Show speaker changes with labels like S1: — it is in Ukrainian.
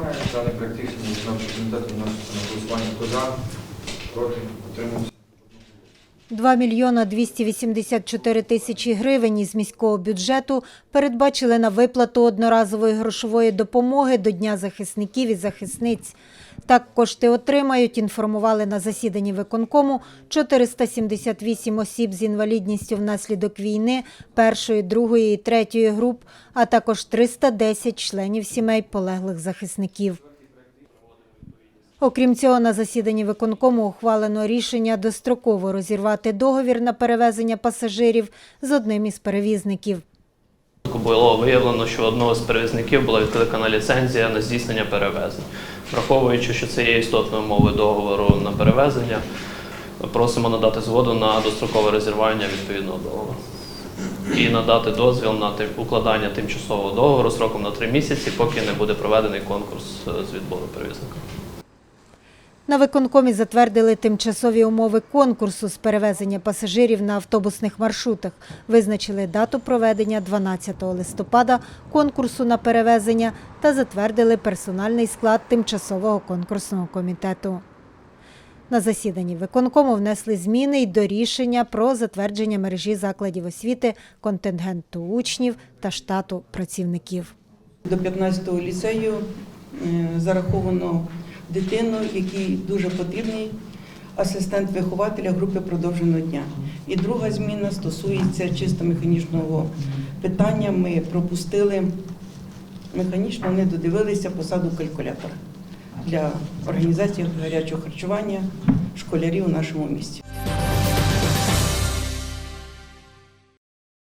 S1: Проект рішення виконавчого комітету вноситься на голосування. Хто за? Проти? Утримався?
S2: 2 мільйона 284 тисячі гривень із міського бюджету передбачили на виплату одноразової грошової допомоги до Дня захисників і захисниць. Так кошти отримають, інформували на засіданні виконкому 478 осіб з інвалідністю внаслідок війни першої, другої і третьої груп, а також 310 членів сімей полеглих захисників. Окрім цього, на засіданні виконкому ухвалено рішення достроково розірвати договір на перевезення пасажирів з одним із перевізників.
S3: Було виявлено, що одного з перевізників була відкликана ліцензія на здійснення перевезень. Враховуючи, що це є істотною мовою договору на перевезення, просимо надати згоду на дострокове розірвання відповідного договору і надати дозвіл на укладання тимчасового договору сроком на три місяці, поки не буде проведений конкурс е, з відбору перевізника.
S2: На виконкомі затвердили тимчасові умови конкурсу з перевезення пасажирів на автобусних маршрутах. Визначили дату проведення 12 листопада конкурсу на перевезення та затвердили персональний склад тимчасового конкурсного комітету. На засіданні виконкому внесли зміни й до рішення про затвердження мережі закладів освіти, контингенту учнів та штату працівників.
S4: До 15-го ліцею е, зараховано дитину, який дуже потрібний асистент вихователя групи продовженого дня. І друга зміна стосується чисто механічного питання. Ми пропустили механічно, не додивилися посаду калькулятора для організації гарячого харчування школярів у нашому місті.